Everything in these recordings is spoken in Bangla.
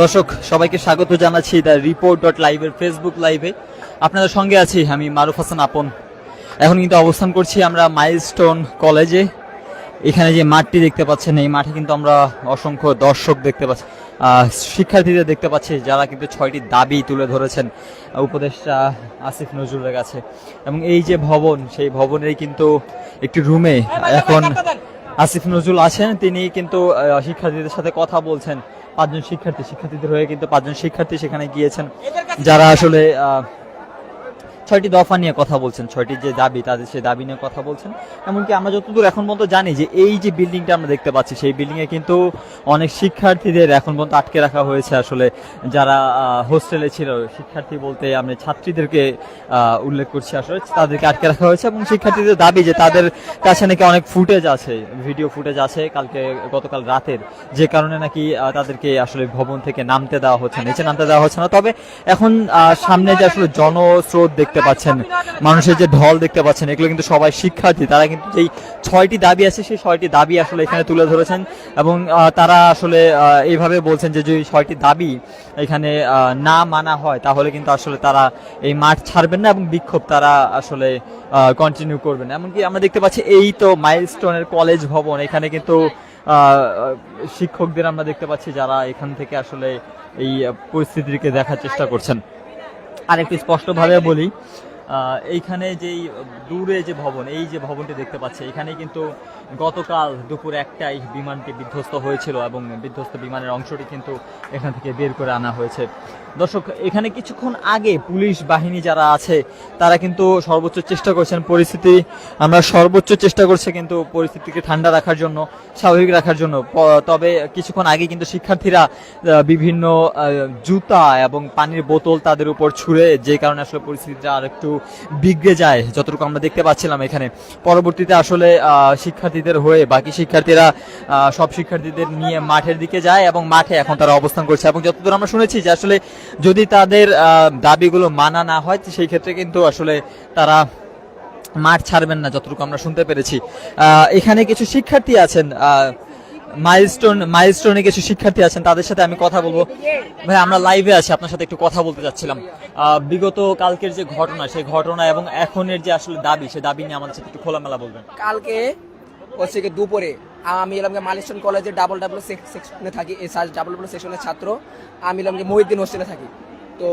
দর্শক সবাইকে স্বাগত জানাচ্ছি দ্য রিপোর্ট ডট লাইভের ফেসবুক লাইভে আপনাদের সঙ্গে আছি আমি মারুফ হাসান আপন। এখন কিন্তু অবস্থান করছি আমরা মাইলস্টোন কলেজে এখানে যে মাঠটি দেখতে পাচ্ছেন এই মাঠে কিন্তু আমরা অসংখ্য দর্শক দেখতে পাচ্ছি শিক্ষার্থীদের দেখতে পাচ্ছি যারা কিন্তু ছয়টি দাবি তুলে ধরেছেন উপদেষ্টা আসিফ নজরুলের কাছে। এবং এই যে ভবন সেই ভবনের কিন্তু একটি রুমে এখন আসিফ নজরুল আছেন তিনি কিন্তু শিক্ষার্থীদের সাথে কথা বলছেন। পাঁচজন শিক্ষার্থী শিক্ষার্থীদের হয়ে কিন্তু পাঁচজন শিক্ষার্থী সেখানে গিয়েছেন। যারা আসলে ছয়টি দফা নিয়ে কথা বলছেন, ছয়টি যে দাবি তাদের সেই দাবি নিয়ে কথা বলছেন। এমনকি আমরা যতদূর এখন পর্যন্ত জানি যে এই যে বিল্ডিংটা আমরা দেখতে পাচ্ছি, সেই বিল্ডিং এ কিন্তু অনেক শিক্ষার্থীদের এখন পর্যন্ত আটকে রাখা হয়েছে আসলে। যারা হোস্টেলে ছিল, শিক্ষার্থী বলতে আমরা ছাত্রীদেরকে উল্লেখ করছি আসলে, তাদেরকে আটকে রাখা হয়েছে এবং শিক্ষার্থীদের দাবি যে তাদের কাছে নাকি অনেক ফুটেজ আছে ভিডিও ফুটেজ আছে কালকে, গতকাল রাতের। যে কারণে নাকি তাদেরকে আসলে ভবন থেকে নামতে দেওয়া হচ্ছে নিচে নামতে দেওয়া হচ্ছে না। তবে এখন সামনে যে আসলে জনস্রোত দেখতে পাচ্ছেন, মানুষের যে ঢল দেখতে পাচ্ছেন, এগুলো কিন্তু সবাই শিক্ষার্থী। তারা কিন্তু যেই ছয়টি দাবি আছে, সেই ছয়টি দাবি আসলে এখানে তুলে ধরেছেন এবং তারা আসলে এইভাবে বলছেন যে যদি ছয়টি দাবি এখানে না মানা হয়, তাহলে কিন্তু আসলে তারা এই মাঠ ছাড়বেন না এবং বিক্ষোভ তারা আসলে কন্টিনিউ করবেন। এমনকি আমরা দেখতে পাচ্ছি এই তো মাইলস্টোনের কলেজ ভবন, এখানে কিন্তু শিক্ষকদের আমরা দেখতে পাচ্ছি যারা এখান থেকে আসলে এই পরিস্থিতিকে দেখার চেষ্টা করছেন। আর একটু স্পষ্টভাবে বলি। এইখানে যেই দূরে যে ভবন, এই যে ভবনটি দেখতে পাচ্ছি, এখানে কিন্তু গতকাল দুপুর একটাই বিমানটি বিধ্বস্ত হয়েছিল এবং বিধ্বস্ত বিমানের অংশটি কিন্তু এখান থেকে বের করে আনা হয়েছে। দর্শক, এখানে কিছুক্ষণ আগে পুলিশ বাহিনী যারা আছে, তারা কিন্তু সর্বোচ্চ চেষ্টা করছেন পরিস্থিতি। আমরা সর্বোচ্চ চেষ্টা করছে কিন্তু পরিস্থিতিকে ঠান্ডা রাখার জন্য, স্বাভাবিক রাখার জন্য। তবে কিছুক্ষণ আগে কিন্তু শিক্ষার্থীরা বিভিন্ন জুতা এবং পানির বোতল তাদের উপর ছুঁড়ে, যে কারণে আসলে পরিস্থিতিটা আর একটু বিগড়ে যায়, যতটুকু আমরা দেখতে পাচ্ছিলাম এখানে। পরবর্তীতে আসলে শিক্ষার্থীদের হয়ে বাকি শিক্ষার্থীরা সব শিক্ষার্থীদের নিয়ে মাঠের দিকে যায় এবং মাঠে এখন তারা অবস্থান করছে। এবং যতদূর আমরা শুনেছি যে আসলে যদি তাদের দাবিগুলো মানা না হয়, সেই ক্ষেত্রে কিন্তু আসলে তারা মাঠ ছাড়বেন না, যতটুকু আমরা শুনতে পেরেছি। এখানে কিছু শিক্ষার্থী আছেন মাইলস্টোন মাইলস্টোনে কিছু শিক্ষার্থী আছেন তাদের সাথে আমি কথা বলব ভাই আমরা লাইভে আছি আপনার সাথে একটু কথা বলতে চাচ্ছিলাম বিগত কালকের যে ঘটনা সেই ঘটনা এবং এখনের যে আসলে দাবি সেই দাবি নিয়ে আমাদের সাথে একটু খোলামেলা বলবেন কালকে হচ্ছে কি দুপুরে আমি এলাম মাইলস্টোন কলেজে ডাবল ডাবল সেকশনে থাকি ডাবল ডাবল সেকশনের ছাত্র আমি এলাম যে মহিউদ্দিন হোস্টেলে থাকি তো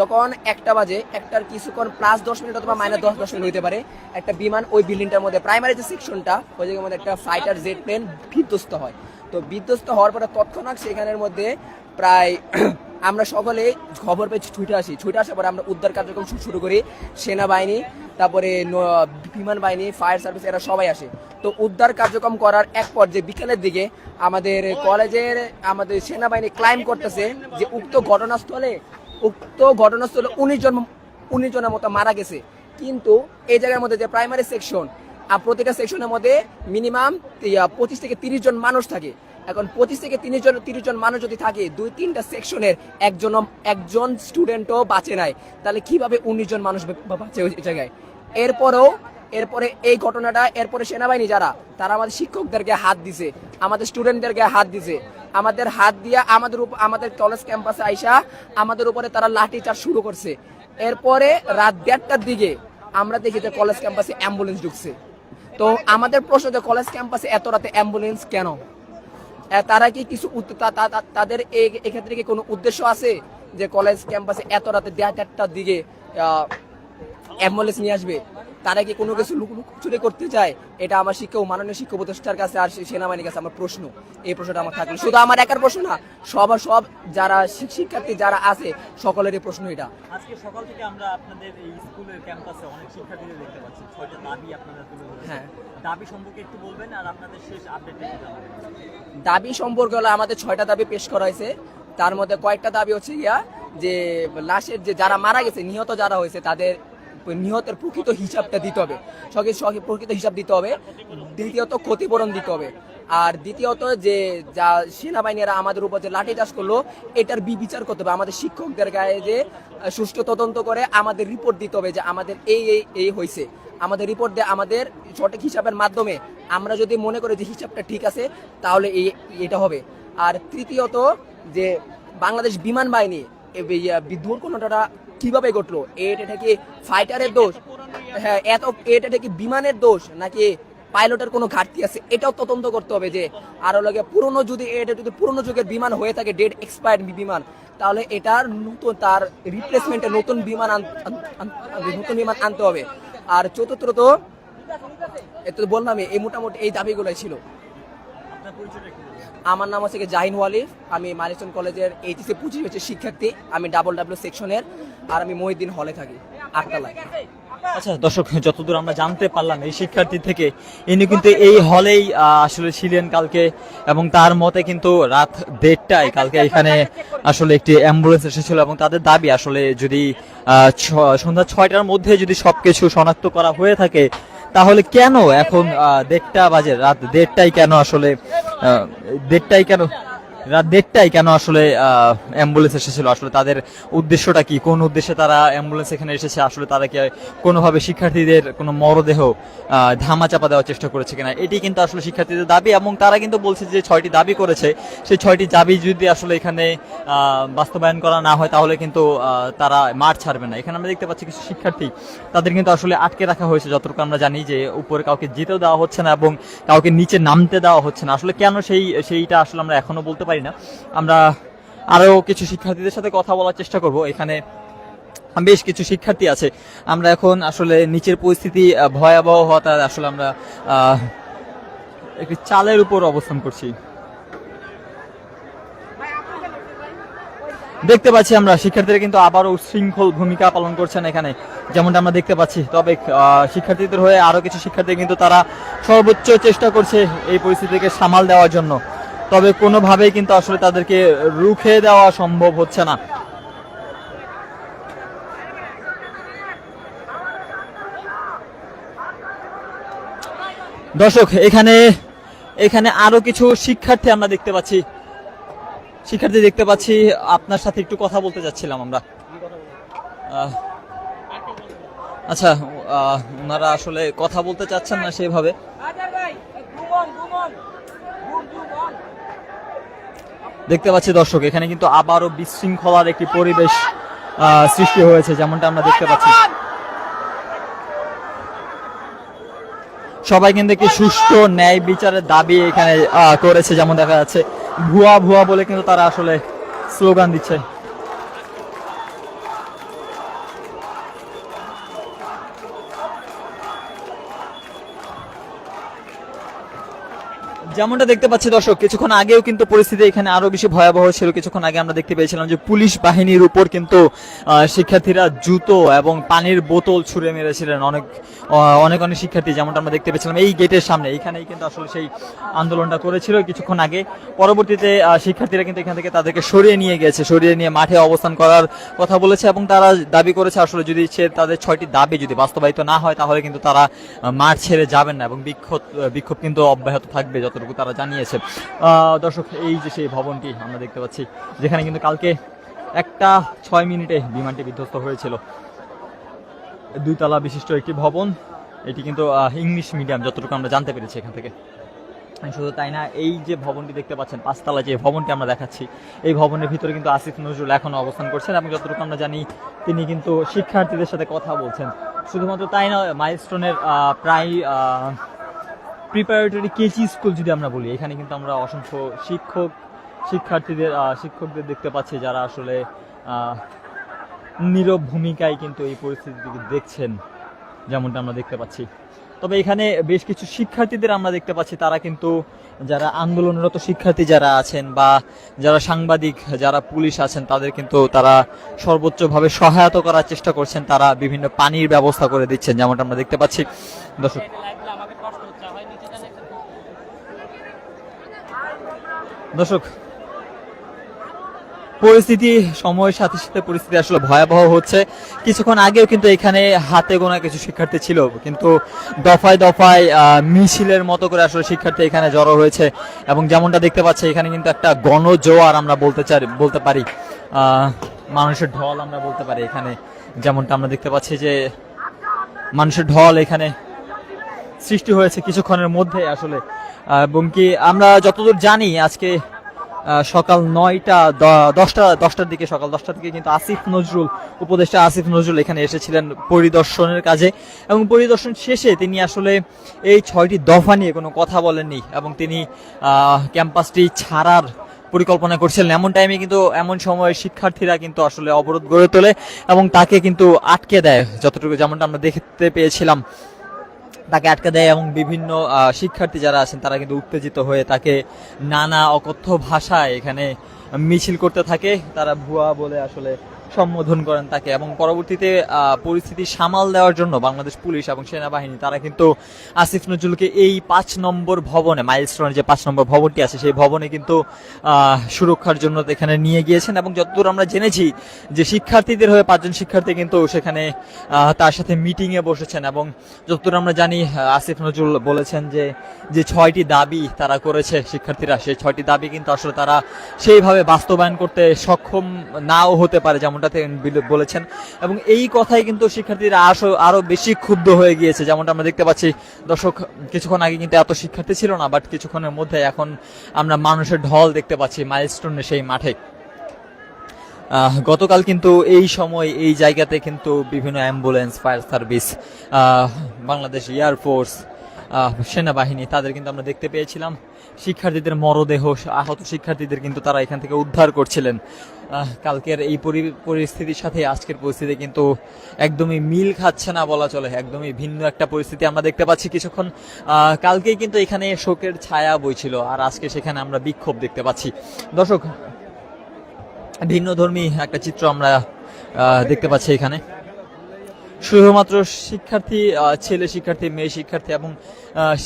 যখন একটা বাজে, একটার কিছুক্ষণ প্লাস দশ মিনিট অথবা মাইনাস দশ দশ মিনিট হতে পারে। একটা বিমান ওই বিল্ডিংটার মধ্যে প্রাইমারি যে সেকশনটা ওই জায়গার মধ্যে একটা ফাইটার জেট প্লেন বিধ্বস্ত হয়। তো বিধ্বস্ত হওয়ার পরে তৎক্ষণাৎ সেখানের মধ্যে প্রায় আমরা সকলে খবর পেয়ে ছুটে আসি। ছুটে আসার পরে আমরা উদ্ধার কার্যক্রম শুরু করি। সেনাবাহিনী, তারপরে বিমান বাহিনী ফায়ার সার্ভিস এরা সবাই আসে। তো উদ্ধার কার্যক্রম করার এক পর্যায়ে বিকেলের দিকে আমাদের কলেজের আমাদের সেনাবাহিনী ক্লাইম করতেছে যে উক্ত ঘটনাস্থলে উক্ত ঘটনাস্থলে উনিশ জন, উনিশ জনের মতো মারা গেছে। কিন্তু এই জায়গার মধ্যে যে প্রাইমারি সেকশন আর প্রতিটা সেকশনের মধ্যে মিনিমাম পঁচিশ থেকে তিরিশ জন মানুষ থাকে। এখন পঁচিশ থেকে তিরিশ জন তিরিশ জন মানুষ যদি থাকে, দুই তিনটা সেকশনের একজন একজন স্টুডেন্টও বাঁচে নাই। তাহলে কীভাবে উনিশ জন মানুষ বাঁচে ওই জায়গায়? এরপরেও এরপরে এই ঘটনাটা, এরপরে সেনাবাহিনী যারা, তারা আমাদের শিক্ষকদেরকে হাত দিছে, আমাদের স্টুডেন্টদেরকে হাত দিছে। আমাদের হাত দিয়ে আমাদের আমাদের কলেজ ক্যাম্পাসে আইসা আমাদের উপরে তারা লাঠি চার্জ শুরু করছে। এরপরে রাত দেড়টার দিকে আমরা দেখি যে কলেজ ক্যাম্পাসে অ্যাম্বুলেন্স ঢুকছে। তো আমাদের প্রশ্ন যে কলেজ ক্যাম্পাসে এত রাতে অ্যাম্বুলেন্স কেন? তারা কি কিছু তাদের এক্ষেত্রে কি কোনো উদ্দেশ্য আছে? যে কলেজ ক্যাম্পাসে এত রাতে দেড় চারটার দিকে অ্যাম্বুলেন্স নিয়ে আসবে। তারা কি কোনো কিছু চুরি করতে চায়? এটা আমার শিক্ষা ও মাননীয় শিক্ষা উপদেষ্টার কাছে আর সেনাবাহিনীর কাছে আমার প্রশ্ন। এই প্রশ্নটা আমার থাকল। শুধু আমার একার প্রশ্ন না সবার সব যারা শিক্ষার্থী যারা আছে সকলেরই প্রশ্ন এটা। আজকে সকাল থেকে আমরা আপনাদের এই স্কুলের ক্যাম্পাসে অনেক শিক্ষার্থীদের দেখতে পাচ্ছি। ছয়টা দাবি আপনারা তুলে হ্যাঁ। দাবি সম্পর্কে একটু বলবেন আর আপনাদের শেষ আপডেট দাবি সম্পর্কে হলো আমাদের ছয়টা দাবি পেশ করা হয়েছে। তার মধ্যে কয়েকটা দাবি হচ্ছে গিয়া যে লাশের যে যারা মারা গেছে নিহত যারা হয়েছে তাদের নিহতের প্রকৃত হিসাবটা দিতে হবে। সঙ্গে সঙ্গে প্রকৃত হিসাব দিতে হবে। দ্বিতীয়ত ক্ষতিপূরণ দিতে হবে। আর দ্বিতীয়ত যে, যা সেনাবাহিনীরা আমাদের উপর যে লাঠি চাষ করল, এটার বিবিচার করতে হবে। আমাদের শিক্ষকদের গায়ে যে সুষ্ঠু তদন্ত করে আমাদের রিপোর্ট দিতে হবে যে আমাদের এই এই এই হয়েছে। আমাদের রিপোর্ট দিয়ে আমাদের সঠিক হিসাবের মাধ্যমে আমরা যদি মনে করি যে হিসাবটা ঠিক আছে, তাহলে এই, এটা হবে। আর তৃতীয়ত যে, বাংলাদেশ বিমান বাহিনী দুর্ঘটনাটা কীভাবে ঘটলো? এটা কি ফাইটারের দোষ? হ্যাঁ এত এটা কি বিমানের দোষ? নাকি পাইলটের কোনো ঘাটতি আছে? এটাও তদন্ত করতে হবে যে, আরও লাগে পুরনো যদি এটা যদি পুরনো যুগের বিমান হয়ে থাকে ডেড এক্সপায়ার্ড বিমান, তাহলে এটার নতুন তার রিপ্লেসমেন্টে নতুন বিমান নতুন বিমান আনতে হবে। আর চতুর্থত এত বললাম এই মোটামুটি এই দাবিগুলোই ছিল। আমার নাম হচ্ছে জাহিন ওয়ালিফ। আমি মালিস্টন কলেজের এইচএসি পঁচিশ হচ্ছে শিক্ষার্থী। আমি ডাবল ডাব্লিউ সেকশনের আর আমি মহিদ্দিন হলে থাকি, আটতলায়। আচ্ছা দর্শক, যতদূর আমরা জানতে পারলাম, এই শিক্ষার্থী থেকে ইনি কিন্তু এই হলেই আসলে ছিলেন কালকে এবং তার মতে কিন্তু রাত দেড়টায় কালকে এখানে আসলে একটি অ্যাম্বুলেন্স এসেছিল এবং তাদের দাবি আসলে যদি সন্ধ্যা ছয়টার মধ্যে যদি সবকিছু শনাক্ত করা হয়ে থাকে তাহলে কেন এখন দেড়টা বাজে রাত দেড়টাই কেন আসলে দেড়টাই কেন রাত দেড়টায় কেন আসলে অ্যাম্বুলেন্স এসেছিল? আসলে তাদের উদ্দেশ্যটা কি? কোন উদ্দেশ্যে তারা অ্যাম্বুলেন্স এখানে এসেছে? আসলে তারা কি কোনোভাবে শিক্ষার্থীদের কোনো মরদেহ ধামা চাপা দেওয়ার চেষ্টা করেছে কিনা? এটি কিন্তু আসলে শিক্ষার্থীদের দাবি এবং তারা কিন্তু বলছে যে ছয়টি দাবি করেছে। সেই ছয়টি দাবি যদি আসলে এখানে বাস্তবায়ন করা না হয়, তাহলে কিন্তু তারা মাঠ ছাড়বে না। এখানে আমরা দেখতে পাচ্ছি কিছু শিক্ষার্থী, তাদের কিন্তু আসলে আটকে রাখা হয়েছে। যতটুকু আমরা জানি যে উপরে কাউকে যেতেও দেওয়া হচ্ছে না এবং কাউকে নিচে নামতে দেওয়া হচ্ছে না। আসলে কেন সেই, সেইটা আসলে আমরা এখনও বলতে পারি না। আমরা আরও কিছু শিক্ষার্থীদের সাথে কথা বলার চেষ্টা করব। এখানে বেশ কিছু শিক্ষার্থী আছে। আমরা এখন আসলে নিচের পরিস্থিতি ভয়াবহ হওয়াটা আসলে আমরা একটি চালের উপর অবস্থান করছি। দেখতে পাচ্ছি আমরা, শিক্ষার্থীরা কিন্তু আবারও উশৃঙ্খল ভূমিকা পালন করছেন এখানে। যেমনটা আমরা দেখতে পাচ্ছি। তবে শিক্ষার্থীদের হয়ে আরও কিছু শিক্ষার্থী কিন্তু তারা সর্বোচ্চ চেষ্টা করছে এই পরিস্থিতিকে সামাল দেওয়ার জন্য। তবে কোনোভাবেই কিন্তু আসলে তাদেরকে রুখে দেওয়া সম্ভব হচ্ছে না। দর্শক, এখানে এখানে আরও কিছু শিক্ষার্থী আমরা দেখতে পাচ্ছি। শিক্ষার্থী দেখতে পাচ্ছি, আপনার সাথে একটু কথা বলতে যাচ্ছিলাম আমরা। আচ্ছা ওনারা আসলে কথা বলতে চাচ্ছেন না সেইভাবে দেখতে পাচ্ছি দর্শক, এখানে কিন্তু আবারও বিশৃঙ্খলার একটি পরিবেশ সৃষ্টি হয়েছে, যেমনটা আমরা দেখতে পাচ্ছি। সবাই কিন্তু একটি সুস্থ ন্যায় বিচারের দাবি এখানে করেছে, যেমন দেখা যাচ্ছে, ভুয়া ভুয়া বলে কিন্তু তারা আসলে স্লোগান দিচ্ছে। যেমনটা দেখতে পাচ্ছি দর্শক, কিছুক্ষণ আগেও কিন্তু পরিস্থিতি এখানে আরও বেশি ভয়াবহ ছিল। কিছুক্ষণ আগে আমরা দেখতে পেয়েছিলাম যে পুলিশ বাহিনীর উপর কিন্তু শিক্ষার্থীরা জুতো এবং পানির বোতল ছুঁড়ে মেরেছিলেন অনেক অনেক অনেক শিক্ষার্থী, যেমনটা আমরা দেখতে পেয়েছিলাম এই গেটের সামনে। এইখানেই কিন্তু আসলে সেই আন্দোলনটা করেছিল কিছুক্ষণ আগে। পরবর্তীতে শিক্ষার্থীরা কিন্তু এখান থেকে তাদেরকে সরিয়ে নিয়ে গেছে, সরিয়ে নিয়ে মাঠে অবস্থান করার কথা বলেছে এবং তারা দাবি করেছে আসলে যদি সে তাদের ছয়টি দাবি যদি বাস্তবায়িত না হয়, তাহলে কিন্তু তারা মাঠ ছেড়ে যাবেন না এবং বিক্ষোভ বিক্ষোভ কিন্তু অব্যাহত থাকবে যতটুকু তারা জানিয়েছে। দর্শক, এই যে সেই ভবনটি আমরা দেখতে পাচ্ছি, যেখানে কিন্তু কালকে একটা ছয় মিনিটে বিমানটি বিধ্বস্ত হয়েছিল। দুইতলা বিশিষ্ট একটি ভবন, এটি কিন্তু ইংলিশ মিডিয়াম যতটুকু আমরা জানতে পেরেছি এখান থেকে। শুধু তাই না, এই যে ভবনটি দেখতে পাচ্ছেন, পাঁচতলা যে ভবনটি আমরা দেখাচ্ছি, এই ভবনের ভিতরে কিন্তু আসিফ নজরুল এখনও অবস্থান করছেন এবং যতটুকু আমরা জানি, তিনি কিন্তু শিক্ষার্থীদের সাথে কথা বলছেন। শুধুমাত্র তাই না মাইলস্টোনের প্রায় প্রিপারেটরি কেজি স্কুল যদি আমরা বলি, এখানে কিন্তু আমরা অসংখ্য শিক্ষক, শিক্ষার্থীদের শিক্ষকদের দেখতে পাচ্ছি যারা আসলে নীরব ভূমিকায় কিন্তু এই পরিস্থিতিটিকে দেখছেন, যেমনটা আমরা দেখতে পাচ্ছি। তবে এখানে বেশ কিছু শিক্ষার্থীদের আমরা দেখতে পাচ্ছি, তারা কিন্তু যারা আন্দোলনরত শিক্ষার্থী যারা আছেন বা যারা সাংবাদিক, যারা পুলিশ আছেন, তাদের কিন্তু তারা সর্বোচ্চভাবে সহায়তা করার চেষ্টা করছেন, তারা বিভিন্ন পানির ব্যবস্থা করে দিচ্ছেন, যেমনটা আমরা দেখতে পাচ্ছি। দর্শক দর্শক, পরিস্থিতি, সময়ের সাথে সাথে পরিস্থিতি আসলে ভয়াবহ হচ্ছে। কিছুক্ষণ আগেও কিন্তু এখানে হাতে গোনা কিছু শিক্ষার্থী ছিল, কিন্তু দফায় দফায় মিছিলের মতো করে আসলে শিক্ষার্থী এখানে জড়ো হয়েছে। এবং যেমনটা দেখতে পাচ্ছি, এখানে কিন্তু একটা গণজোয়ার আমরা বলতে চাই বলতে পারি। মানুষের ঢল আমরা বলতে পারি এখানে। যেমনটা আমরা দেখতে পাচ্ছি যে, মানুষের ঢল এখানে সৃষ্টি হয়েছে কিছুক্ষণের মধ্যে আসলে। এবং কি আমরা যতদূর জানি আজকে সকাল নয়টা দশটা, দশটার দিকে, সকাল দশটার দিকে কিন্তু আসিফ নজরুল, উপদেষ্টা আসিফ নজরুল এখানে এসেছিলেন পরিদর্শনের কাজে। এবং পরিদর্শন শেষে তিনি আসলে এই ছয়টি দফা নিয়ে কোনো কথা বলেননি এবং তিনি ক্যাম্পাসটি ছাড়ার পরিকল্পনা করছিলেন। এমন টাইমে কিন্তু, এমন সময় শিক্ষার্থীরা কিন্তু আসলে অবরোধ গড়ে তোলে এবং তাকে কিন্তু আটকে দেয়, যতটুকু যেমনটা আমরা দেখতে পেয়েছিলাম। তাকে আটকে দেয় এবং বিভিন্ন শিক্ষার্থী যারা আছেন তারা কিন্তু উত্তেজিত হয়ে তাকে নানা অকথ্য ভাষায় এখানে মিছিল করতে থাকে। তারা ভুয়া বলে আসলে সম্বোধন করেন তাকে এবং পরবর্তীতে পরিস্থিতি সামাল দেওয়ার জন্য বাংলাদেশ পুলিশ এবং সেনাবাহিনী, তারা কিন্তু আসিফ নজরুলকে এই পাঁচ নম্বর ভবনে, মাইলস্টোনের যে পাঁচ নম্বর ভবনটি আছে, সেই ভবনে কিন্তু সুরক্ষার জন্য এখানে নিয়ে গিয়েছেন এবং যতদূর আমরা জেনেছি যে শিক্ষার্থীদের হয়ে পাঁচজন শিক্ষার্থী কিন্তু সেখানে তার সাথে মিটিংয়ে বসেছেন এবং যতদূর আমরা জানি আসিফ নজরুল বলেছেন যে যে ছয়টি দাবি তারা করেছে শিক্ষার্থীরা, সেই ছয়টি দাবি কিন্তু আসলে তারা সেইভাবে বাস্তবায়ন করতে সক্ষম নাও হতে পারে যেমনটা বলেছেন। এবং এই কথাই কিন্তু শিক্ষার্থীরা আসো আরও বেশি ক্ষুব্ধ হয়ে গিয়েছে, যেমনটা আমরা দেখতে পাচ্ছি। দর্শক, কিছুক্ষণ আগে কিন্তু এত শিক্ষার্থী ছিল না, বাট কিছুক্ষণের মধ্যে এখন আমরা মানুষের ঢল দেখতে পাচ্ছি মাইলস্টোনে সেই মাঠে। গতকাল কিন্তু এই সময় এই জায়গাতে কিন্তু বিভিন্ন ambulance fire service Bangladesh air force সেনাবাহিনী, তাদের কিন্তু আমরা দেখতে পেয়েছিলাম। শিক্ষার্থীদের মরদেহ, আহত শিক্ষার্থীদের কিন্তু তারা এখান থেকে উদ্ধার করছিলেন। কালকের এই পরি- পরিস্থিতির সাথে আজকের পরিস্থিতি কিন্তু একদমই মিল খাচ্ছে না বলা চলে, একদমই ভিন্ন একটা পরিস্থিতি আমরা দেখতে পাচ্ছি কিছুক্ষণ। কালকেই কিন্তু এখানে শোকের ছায়া বইছিল আর আজকে সেখানে আমরা বিক্ষোভ দেখতে পাচ্ছি। দর্শক ভিন্ন ধর্মী একটা চিত্র আমরা দেখতে পাচ্ছি এখানে। শুধুমাত্র শিক্ষার্থী ছেলে শিক্ষার্থী, মেয়ে শিক্ষার্থী এবং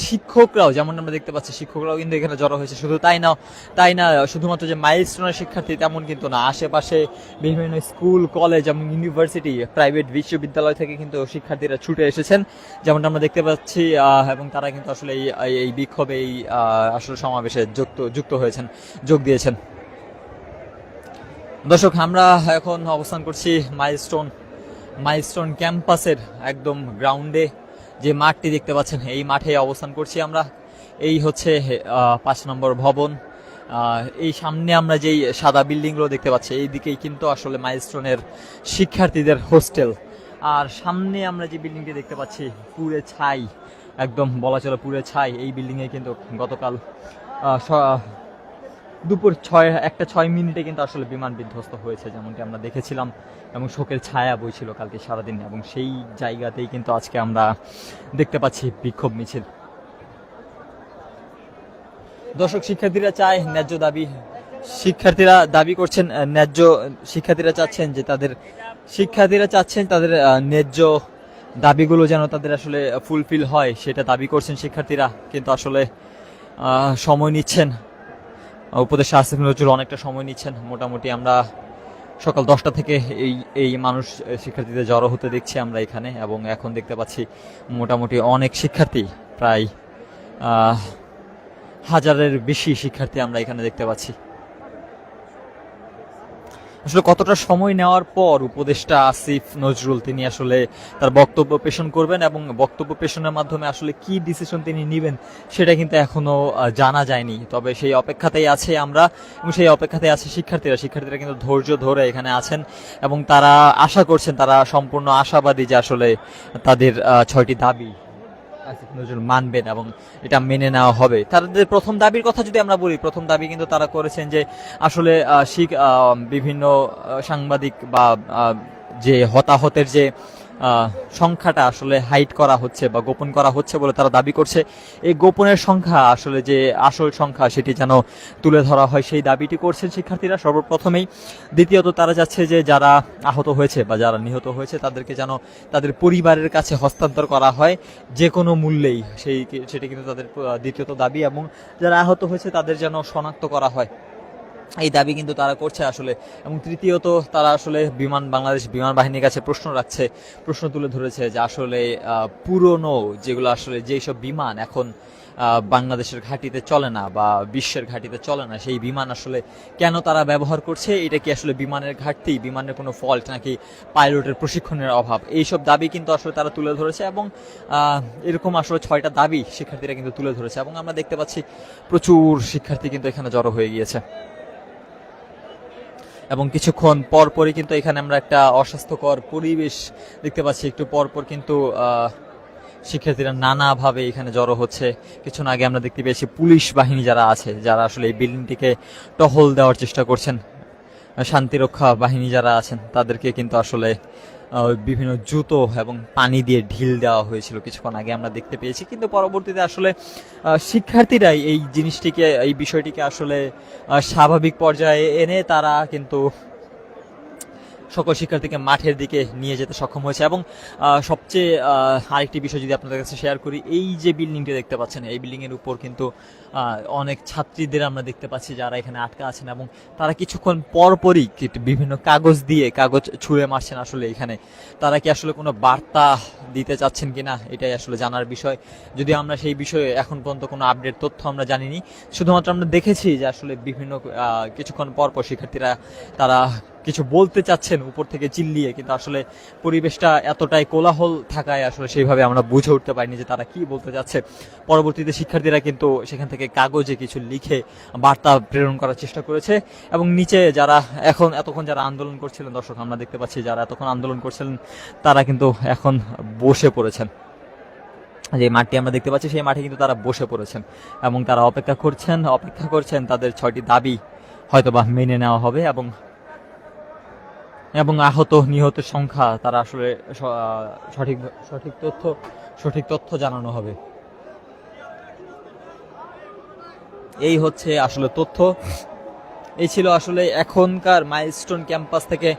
শিক্ষকরাও যেমন আমরা দেখতে পাচ্ছি, শিক্ষকরাও কিন্তু এখানে জড়ো হয়েছে। শুধু তাই না তাই না, শুধুমাত্র যে মাইলস্টোনের শিক্ষার্থী তেমন কিন্তু না। আশেপাশে বিভিন্ন স্কুল কলেজ এবং ইউনিভার্সিটি প্রাইভেট বিশ্ববিদ্যালয় থেকে কিন্তু শিক্ষার্থীরা ছুটে এসেছেন। যেমনটা আমরা দেখতে পাচ্ছি এবং তারা কিন্তু আসলে এই এই বিক্ষোভে, এই আসলে সমাবেশে যুক্ত যুক্ত হয়েছেন, যোগ দিয়েছেন। দর্শক, আমরা এখন অবস্থান করছি মাইলস্টোন মাইলস্টোন ক্যাম্পাসের একদম গ্রাউন্ডে যে মাঠটি দেখতে পাচ্ছেন, এই মাঠে অবস্থান করছি আমরা। এই হচ্ছে পাঁচ নম্বর ভবন। এই সামনে আমরা যেই সাদা বিল্ডিংগুলো দেখতে পাচ্ছি, এই দিকেই কিন্তু আসলে মাইলস্টোনের শিক্ষার্থীদের হোস্টেল। আর সামনে আমরা যে বিল্ডিংটি দেখতে পাচ্ছি, পুরে ছাই, একদম বলা চলে পুরে ছাই, এই বিল্ডিংয়ে কিন্তু গতকাল দুপুর ছয়, একটা ছয় মিনিটে কিন্তু আসলে বিমান বিধ্বস্ত হয়েছে, যেমনটি আমরা দেখেছিলাম, এবং শোকের ছায়া বইছিল কালকে সারাদিন, এবং সেই জায়গাতেই কিন্তু আজকে আমরা দেখতে পাচ্ছি বিক্ষোভ মিছিল। দর্শক, শিক্ষার্থীরা চায় ন্যায্য দাবি, শিক্ষার্থীরা দাবি করছেন ন্যায্য শিক্ষার্থীরা চাচ্ছেন যে তাদের, শিক্ষার্থীরা চাচ্ছেন তাদের ন্যায্য দাবিগুলো যেন তাদের আসলে ফুলফিল হয়, সেটা দাবি করছেন শিক্ষার্থীরা, কিন্তু আসলে সময় নিচ্ছেন উপদেশ আসিফ নজরুল অনেকটা সময় নিচ্ছেন। মোটামুটি আমরা সকাল দশটা থেকে এই এই মানুষ শিক্ষার্থীদের জড়ো হতে দেখছি আমরা এখানে এবং এখন দেখতে পাচ্ছি মোটামুটি অনেক শিক্ষার্থী, প্রায় হাজারের বেশি শিক্ষার্থী আমরা এখানে দেখতে পাচ্ছি। আসলে কতটা সময় নেওয়ার পর উপদেষ্টা আসিফ নজরুল তিনি আসলে তার বক্তব্য পেশন করবেন এবং বক্তব্য পেশনের মাধ্যমে আসলে কি ডিসিশন তিনি নেবেন সেটা কিন্তু এখনও জানা যায়নি। তবে সেই অপেক্ষাতেই আছে আমরা এবং সেই অপেক্ষাতেই আছে শিক্ষার্থীরা। শিক্ষার্থীরা কিন্তু ধৈর্য ধরে এখানে আছেন এবং তারা আশা করছেন, তারা সম্পূর্ণ আশাবাদী যে আসলে তাদের ছয়টি দাবি নজরুল মানবেন এবং এটা মেনে নেওয়া হবে। তাদের প্রথম দাবির কথা যদি আমরা বলি, প্রথম দাবি কিন্তু তারা করেছেন যে আসলে শিখ বিভিন্ন সাংবাদিক বা যে হতাহতের যে সংখ্যাটা আসলে হাইট করা হচ্ছে বা গোপন করা হচ্ছে বলে তারা দাবি করছে। এই গোপনের সংখ্যা আসলে যে আসল সংখ্যা সেটি যেন তুলে ধরা হয় সেই দাবিটি করছেন শিক্ষার্থীরা সর্বপ্রথমেই। দ্বিতীয়ত তারা যাচ্ছে যে যারা আহত হয়েছে বা যারা নিহত হয়েছে তাদেরকে যেন তাদের পরিবারের কাছে হস্তান্তর করা হয় যে কোনো মূল্যেই। সেই সেটি কিন্তু তাদের দ্বিতীয়ত দাবি এবং যারা আহত হয়েছে তাদের যেন শনাক্ত করা হয়। এই দাবি কিন্তু তারা করছে আসলে। এবং তৃতীয়ত, তারা আসলে বিমান, বাংলাদেশ বিমান বাহিনীর কাছে প্রশ্ন রাখছে, প্রশ্ন তুলে ধরেছে যে আসলে পুরনো যেগুলো আসলে যেসব বিমান এখন বাংলাদেশের ঘাটিতে চলে না বা বিশ্বের ঘাটিতে চলে না, সেই বিমান আসলে কেন তারা ব্যবহার করছে? এটা কি আসলে বিমানের ঘাটতি, বিমানের কোনো ফল্ট নাকি পাইলটের প্রশিক্ষণের অভাব? এইসব দাবি কিন্তু আসলে তারা তুলে ধরেছে এবং এরকম আসলে ছয়টা দাবি শিক্ষার্থীরা কিন্তু তুলে ধরেছে এবং আমরা দেখতে পাচ্ছি প্রচুর শিক্ষার্থী কিন্তু এখানে জড়ো হয়ে গিয়েছে। এবং কিছুক্ষণ পর পরই কিন্তু এখানে আমরা একটা অস্বাস্থ্যকর পরিবেশ দেখতে পাচ্ছি। একটু পর পর কিন্তু শিক্ষার্থীরা নানাভাবে এখানে জড়ো হচ্ছে। কিছুক্ষণ আগে আমরা দেখতে পেয়েছি পুলিশ বাহিনী যারা আছে, যারা আসলে এই বিল্ডিংটিকে টহল দেওয়ার চেষ্টা করছেন। শান্তিরক্ষা বাহিনী যারা আছেন, তাদেরকে কিন্তু আসলে বিভিন্ন জুতো এবং পানি দিয়ে ঢিল দেওয়া হয়েছিল কিছুক্ষণ আগে, আমরা দেখতে পেয়েছি। কিন্তু পরবর্তীতে আসলে শিক্ষার্থীরাই এই জিনিসটিকে, এই বিষয়টিকে আসলে স্বাভাবিক পর্যায়ে এনে তারা কিন্তু সকল শিক্ষার্থীকে মাঠের দিকে নিয়ে যেতে সক্ষম হয়েছে। এবং সবচেয়ে আরেকটি বিষয় যদি আপনাদের কাছে শেয়ার করি, এই যে বিল্ডিংটি দেখতে পাচ্ছেন, এই বিল্ডিংয়ের উপর কিন্তু অনেক ছাত্রীদের আমরা দেখতে পাচ্ছি যারা এখানে আটকা আছেন এবং তারা কিছুক্ষণ পর পরই কি- বিভিন্ন কাগজ দিয়ে কাগজ ছুঁড়ে মারছেন আসলে এখানে। তারা কি আসলে কোনো বার্তা দিতে চাচ্ছেন কিনা, এটাই আসলে জানার বিষয়। যদি আমরা সেই বিষয়ে এখন পর্যন্ত কোনো আপডেট তথ্য আমরা জানিনি। শুধুমাত্র আমরা দেখেছি যে আসলে বিভিন্ন কিছুক্ষণ পর পর শিক্ষার্থীরা তারা কিছু বলতে চাচ্ছেন উপর থেকে চিল্লিয়ে, কিন্তু আসলে পরিবেশটা এতটাই কোলাহল থাকায় আসলে সেইভাবে আমরা বুঝে উঠতে পারিনি যে তারা কি বলতে চাচ্ছে পরবর্তীতে শিক্ষার্থীরা কিন্তু সেখান থেকে কাগজে কিছু লিখে বার্তা প্রেরণ করার চেষ্টা করেছে এবং নিচে যারা এখন এতক্ষণ যারা আন্দোলন করছিলেন, দর্শক আমরা দেখতে পাচ্ছি যারা এতক্ষণ আন্দোলন করছিলেন, তারা কিন্তু এখন বসে পড়েছেন। যে মাঠটি আমরা দেখতে পাচ্ছি, সেই মাঠে কিন্তু তারা বসে পড়েছেন এবং তারা অপেক্ষা করছেন অপেক্ষা করছেন তাদের ছয়টি দাবি হয়তোবা মেনে নেওয়া হবে এবং এবং আহত নিহতের সংখ্যা, তারা আসলে সঠিক সঠিক তথ্য সঠিক তথ্য জানানো হবে। এই হচ্ছে আসলে তথ্য। এই ছিল আসলে এখনকার মাইলস্টোন ক্যাম্পাস থেকে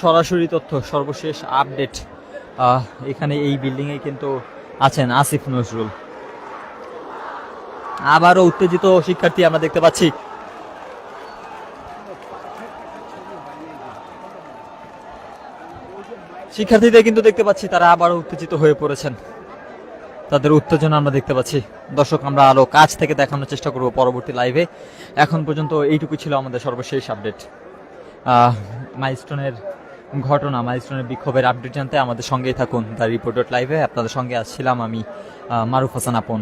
সরাসরি তথ্য, সর্বশেষ আপডেট এখানে এই বিল্ডিংয়ে কিন্তু আছেন আসিফ নজরুল। আবারও উত্তেজিত শিক্ষার্থী আমরা দেখতে পাচ্ছি। শিক্ষার্থীদের কিন্তু দেখতে পাচ্ছি তারা আবারও উত্তেজিত হয়ে পড়েছেন। তাদের উত্তেজনা আমরা দেখতে পাচ্ছি। দর্শক, আমরা আরও কাছ থেকে দেখানোর চেষ্টা করব পরবর্তী লাইভে। এখন পর্যন্ত এইটুকু ছিল আমাদের সর্বশেষ আপডেট। মাইলস্টোনের ঘটনা, মাইলস্টোনের বিক্ষোভের আপডেট জানতে আমাদের সঙ্গেই থাকুন। দ্য রিপোর্টার লাইভে। আপনাদের সঙ্গে আসছিলাম আমি মারুফ হাসান আপন।